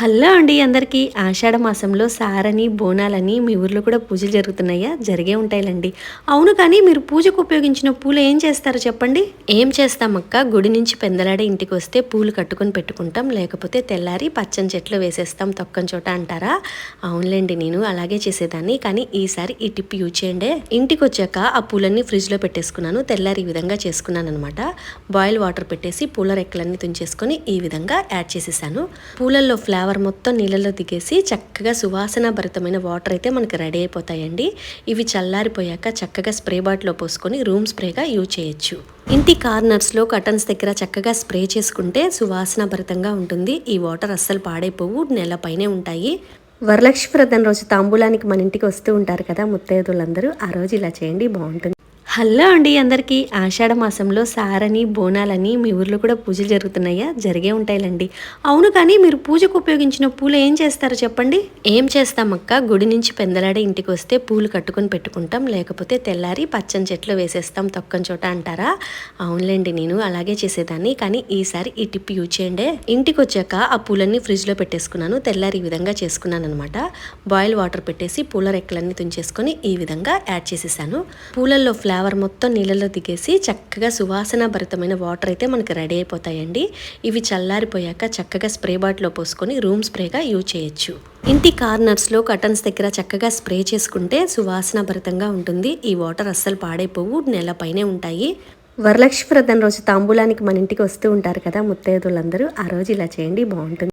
Hello అండి అందరికీ. ఆషాఢ మాసంలో సారని బోనాలని మీ ఊర్లో కూడా పూజలు జరుగుతున్నాయా? జరిగే ఉంటాయిలండి. అవును కానీ మీరు పూజకు ఉపయోగించిన పూలు ఏం చేస్తారో చెప్పండి? ఏం చేస్తామక్క? గుడి నుంచి పెందలాడే ఇంటికి వస్తే పూలు కట్టుకొని పెట్టుకుంటాం. లేకపోతే తెల్లారి పచ్చని చెట్లు వేసేస్తాం తొక్కని చోట అంటారా? అవునులేండి నేను అలాగే చేసేదాన్ని. కానీ ఈసారి ఈ టిప్ యూజ్ చేయండి. ఇంటికి వచ్చాక ఆ పూలన్నీ ఫ్రిడ్జ్లో పెట్టేసుకున్నాను. తెల్లారి ఈ విధంగా చేసుకున్నాను అనమాట బాయిల్ వాటర్ పెట్టేసి పూల రెక్కలన్నీ తుంచేసుకొని ఈ విధంగా యాడ్ చేసేసాను. పూలల్లో ఫ్లేవర్ మొత్తం నీళ్ళలో దిగేసి చక్కగా సువాసన భరితమైన వాటర్ అయితే మనకి రెడీ అయిపోతాయండి. ఇవి చల్లారిపోయాక చక్కగా స్ప్రే బాటిల్లో పోసుకొని రూమ్ స్ప్రేగా యూజ్ చేయొచ్చు. ఇంటి కార్నర్స్లో కటన్స్ దగ్గర చక్కగా స్ప్రే చేసుకుంటే సువాసన భరితంగా ఉంటుంది. ఈ వాటర్ అస్సలు పాడైపోవు నెలపైనే ఉంటాయి. వరలక్ష్మి వ్రతం రోజు తాంబూలానికి మన ఇంటికి వస్తూ ఉంటారు కదా ముత్తైదులందరూ ఆ రోజు ఇలా చేయండి బాగుంటుంది. హలో అండి అందరికీ. ఆషాఢ మాసంలో సారని బోనాలని మీ ఊర్లో కూడా పూజలు జరుగుతున్నాయా? జరిగే ఉంటాయిలండి. అవును కానీ మీరు పూజకు ఉపయోగించిన పూలు ఏం చేస్తారో చెప్పండి? ఏం చేస్తామక్క? గుడి నుంచి పెందలాడే ఇంటికి వస్తే పూలు కట్టుకొని పెట్టుకుంటాం. లేకపోతే తెల్లారి పచ్చని చెట్లు వేసేస్తాం తొక్కని చోట అంటారా? అవునులేండి నేను అలాగే చేసేదాన్ని. కానీ ఈసారి ఈ టిప్ యూజ్ చేయండి. ఇంటికి వచ్చాక ఆ పూలన్నీ ఫ్రిడ్జ్లో పెట్టేసుకున్నాను. తెల్లారి ఈ విధంగా చేసుకున్నాను అనమాట బాయిల్ వాటర్ పెట్టేసి పూల రెక్కలన్నీ తుంచేసుకొని ఈ విధంగా యాడ్ చేసేసాను. పూలల్లో ఫ్లేవర్ మొత్తం నీళ్ళలో దిగేసి చక్కగా సువాసన భరితమైన వాటర్ అయితే మనకి రెడీ అయిపోతాయండి. ఇవి చల్లారిపోయాక చక్కగా స్ప్రే బాటిల్లో పోసుకొని రూమ్ స్ప్రేగా యూజ్ చేయొచ్చు. ఇంటి కార్నర్స్లో కటన్స్ దగ్గర చక్కగా స్ప్రే చేసుకుంటే సువాసన భరితంగా ఉంటుంది. ఈ వాటర్ అస్సలు పాడైపోవు నెల పైనే ఉంటాయి. వరలక్ష్మి వ్రతం రోజు తాంబూలానికి మన ఇంటికి వస్తూ ఉంటారు కదా ముత్తైదులందరూ ఆ రోజు ఇలా చేయండి బాగుంటుంది.